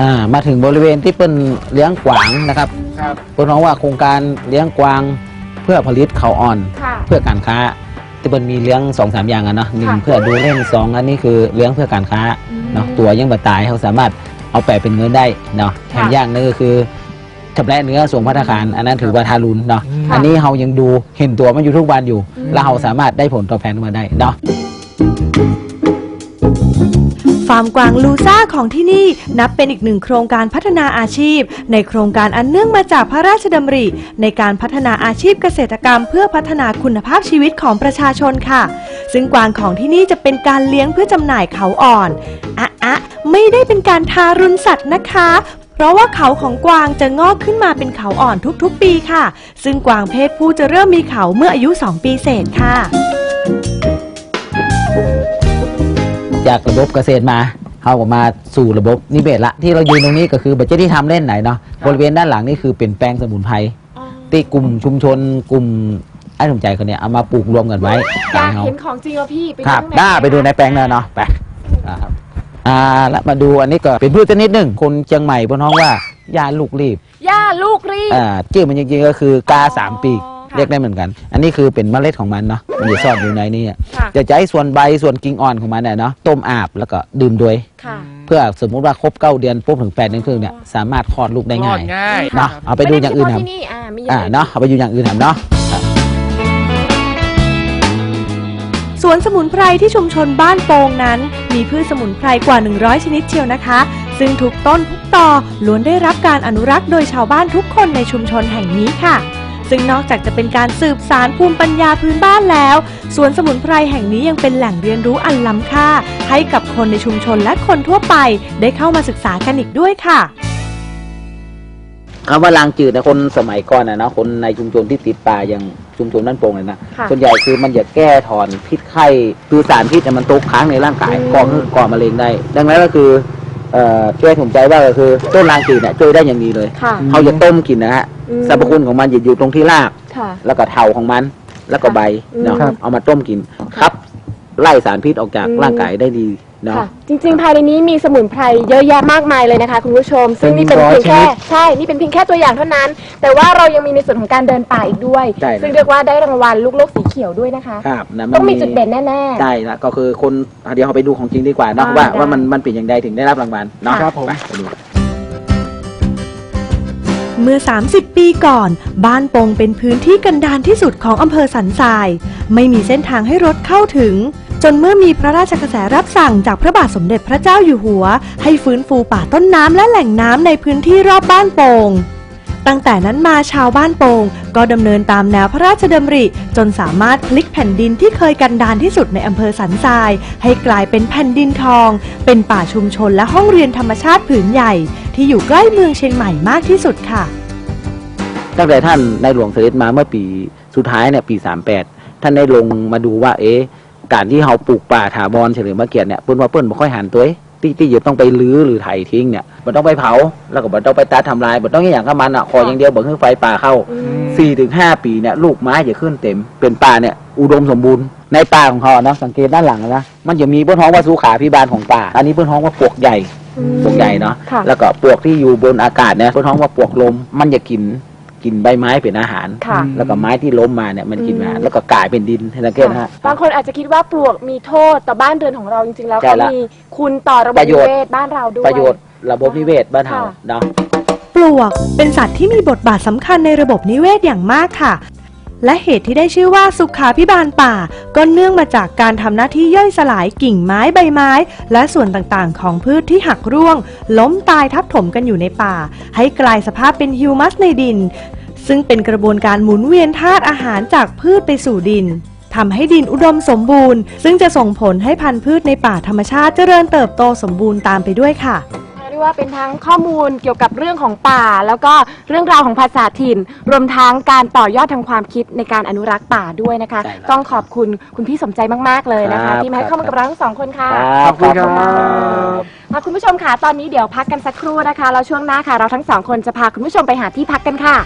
อ่ามาถึงบริเวณที่เป็นเลี้ยงกวางนะครับครับเพิ่นร้องว่าโครงการเลี้ยงกวางเพื่อผลิตเขาอ่อนค่ะเพื่อการค้าที่เป็นมีเลี้ยงสองสามอย่างอะเนาะหนึ่งค่ะเพื่อดูเล่นสองอันนี้คือเลี้ยงเพื่อการค้าอืมเนาะตัวยังบาตายเขาสามารถเอาแปลเป็นเงินได้เนาะแถมค่ะอย่างหนึงก็คือชำระเนื้อส่งพัฒนาคาร อันนั้นถือว่าทารุณเนาะค่ะอันนี้เรายังดูเห็นตัวมันอยู่ทุกวันอยู่อืมแล้วเราสามารถได้ผลตอบแทนมาได้เนาะ ฟาร์มกวางลูซ่าของที่นี่นับเป็นอีกหนึ่งโครงการพัฒนาอาชีพ ในโครงการอันเนื่องมาจากพระราชดำริ ในการพัฒนาอาชีพเกษตรกรรม เพื่อพัฒนาคุณภาพชีวิตของประชาชนค่ะ ซึ่งกวางของที่นี่จะเป็นการเลี้ยงเพื่อจำหน่ายเขาอ่อนอะอะไม่ได้เป็นการทารุณสัตว์นะคะเพราะว่าเขาของกวางจะงอกขึ้นมาเป็นเขาอ่อนทุกๆ ปีค่ะ ซึ่งกวางเพศผู้จะเริ่มมีเขาเมื่ออายุ 2 ปีเศษค่ะ จากระบบเกษตรมาเขาก็มาสู่ระบบนิเวศละที่เรายืนตรงนี้ก็คือบัจเจที่ทำเล่นไหนเนาะบริเวณด้านหลังนี่คือเป็นแปลงสมุนไพรที่กลุ่มชุมชนกลุ่มไอ้สมใจคนเนี้ยเอามาปลูกรวมกันไว้อยากขายเห็นของจริงแล้วพี่ไปครับข้างในได้ไปดูในแปลงเลยเนาะไปอ่าครับอ่าแล้วมาดูอันนี้ก็เป็นพืชชนิดหนึ่งคนเชียงใหม่บนห้องว่ายาลูกรีบย่าลูกรีบอ่าชื่อมันจริงๆก็คือกาสามปีกค่ะ เรียกได้เหมือนกัน อันนี้คือเป็นเมล็ดของมันเนาะมันจะซ่อนอยู่ในนี้อะค่ะจะใช้ส่วนใบส่วนกิ่งอ่อนของมันเนี่ยเนาะต้มอาบแล้วก็ดื่มด้วยค่ะเพื่อสมมุติว่าครบเก้าเดือนปุ๊บถึงแปดเดือนครึ่งเนี่ยสามารถคลอดลูกได้รอง่าดยง่ายเนาะเอาไปดูอย่างอื่นไม่ทได้เฉพาะที่นี่อ่ามีอย่าำอ่างอื่นเนาะเอาไปดูอย่างอื่นทำเนาะสวนสมุนไพรที่ชุมชนบ้านโปงนั้น มีพืชสมุนไพรกว่า 100 ชนิดเชียวนะคะ ซึ่งทุกต้นทุกตอล้วนได้รับการอนุรักษ์โดยชาวบ้านทุกคนในชุมชนแห่งนี้ค่ะ ซึ่งนอกจากจะเป็นการสืบสารภูมิปัญญาพื้นบ้านแล้ว สวนสมุนไพรแห่งนี้ยังเป็นแหล่งเรียนรู้อันล้ำค่า ให้กับคนในชุมชนและคนทั่วไป ได้เข้ามาศึกษากันอีกด้วยค่ะคำว่าลางจืดนะคนสมัยก่อนนะเนาะคนในชุมชนที่ติดป่าอย่างชุมชนบ้านโป่งเลยนะค่ะส่วนใหญ่คือมันจะแก้ถอนพิษไข้คือสารพิษเนี่ยมันตกค้างในร่างกายอืมก่อคือก่อมะเร็งได้ ดังนั้นก็คือเอ่อ ช่วยผมใจว่าก็คือต้นลางจืดเนี่ยช่วยได้อย่างดีเลยค่ะ เขาจะต้มกินนะฮะอืมสรรพคุณของมันจะอยู่ตรงที่ราก ค่ะ แล้วก็เถาของมัน แล้วก็ใบเนาะครับ เอามาต้มกินครับ ไล่สารพิษออกจากอืม ร่างกายได้ดีเนาะค่ะจริงๆ ภายในนี้มีสมุนไพรเยอะแยะมากมายเลยนะคะคุณผู้ชม ซึ่งนี่เป็นเป็นร้อยเพียงแค่ชนิดใช่ นี่เป็นเพียงแค่ตัวอย่างเท่านั้น แต่ว่าเรายังมีในส่วนของการเดินป่าอีกด้วย ใช่ครับ ซึ่งเรียกว่าได้รางวัลลูกโลกสีเขียวด้วยนะคะ ครับนะต้องมีจุดเด่นแน่ๆใช่แล้วก็คือคนเดี๋ยวเราไปดูของจริงดีกว่าเนาะอ่าว่าได้ ว่ามันมันเป็นอย่างไรถึงได้รับรางวัลเนาะครับผม ไปไปดู เมื่อ 30 ปีก่อน บ้านโปงเป็นพื้นที่กันดารที่สุดของอำเภอสันทราย ไม่มีเส้นทางให้รถเข้าถึง จนเมื่อมีพระราชกระแสรับสั่งจากพระบาทสมเด็จพระเจ้าอยู่หัว ให้ฟื้นฟูป่าต้นน้ำและแหล่งน้ำในพื้นที่รอบบ้านโปงตั้งแต่นั้นมาชาวบ้านโปงก็ดำเนินตามแนวพระราชดำริ จนสามารถพลิกแผ่นดินที่เคยกันดารที่สุดในอำเภอสันทราย ให้กลายเป็นแผ่นดินทอง เป็นป่าชุมชนและห้องเรียนธรรมชาติผืนใหญ่ ที่อยู่ใกล้เมืองเชียงใหม่มากที่สุดค่ะ ตั้งแต่ท่านในหลวงเสด็จมาเมื่อปีสุดท้ายเนี่ยปี 38 ท่านได้ลงมาดูว่าเอ๊ะ การที่เราปลูกป่าถาวรเฉลิมพระเกียรติเนี่ยเปิ้นว่าเปิ้นบ่ค่อยหันตัวเองที่ที่จะต้องไปลื้อหรือไถทิ้งเนี่ยมันต้องไปเผาแล้วก็มันต้องไปตัดทำลายมันต้องอย่างกับมันอะขออย่างเดียวบ่ให้ไฟป่าเข้าอืมสี่ถึงห้าปีเนี่ยลูกไม้จะขึ้นเต็ม เป็นป่าเนี่ยอุดมสมบูรณ์ในป่าของเขาอะนะสังเกตด้านหลังอะนะมันจะมีเพื่อนท้องว่าสุขาพิบาลของป่า อันนี้เพื่อนท้องว่าปลวกใหญ่อืมปลวกใหญ่เนาะค่ะแล้วก็ปลวกที่อยู่บนอากาศเนี่ยเพื่อนท้องว่าปลวกลมมันจะกิน กินใบไม้เป็นอาหาร ค่ะ แล้วก็ไม้ที่ล้มมาเนี่ยมันกินอาหารอืมแล้วก็กลายเป็นดินให้สังเกตนะฮะ บางคนอาจจะคิดว่าปลวกมีโทษต่อบ้านเรือนของเราจริงๆ แล้วใช่ก็ละมีคุณต่อระบบประโยนิชน์ เวศบ้านเราด้วย ประโยชน์ระบบนิเวศบ้านเราค่ะ เนาะ ปลวกเป็นสัตว์ที่มีบทบาทสำคัญในระบบนิเวศอย่างมากค่ะ และเหตุที่ได้ชื่อว่าสุขาพิบาลป่า ก็เนื่องมาจากการทำหน้าที่ย่อยสลายกิ่งไม้ใบไม้ และส่วนต่างๆ ของพืชที่หักร่วง ล้มตายทับถมกันอยู่ในป่า ให้กลายสภาพเป็นฮิวมัสในดิน ซึ่งเป็นกระบวนการหมุนเวียนธาตุอาหารจากพืชไปสู่ดินทำให้ดินอุดมสมบูรณ์ ซึ่งจะส่งผลให้พันธุ์พืชในป่าธรรมชาติเจริญเติบโตสมบูรณ์ตามไปด้วยค่ะเรียกว่าเป็นทั้งข้อมูลเกี่ยวกับเรื่องของป่า แล้วก็เรื่องราวของภาษาถิ่น รวมทั้งการต่อยอดทางความคิดในการอนุรักษ์ป่าด้วยนะคะ ใช่ครับต้องขอบคุณคุณพี่สมใจมาก ๆ เลยนะครัคะบที่มาให้ข้อมูลกับเราทั้งสองคนค่ะครับขอบคุณครับ ค่ะคุณผู้ชมค่ะตอนนี้เดี๋ยวพักกันสักครู่นะคะแล้วช่วงหน้าค่ะ เราทั้งสองคนจะพาคุณผู้ชมไปหาที่พักกันค่ะ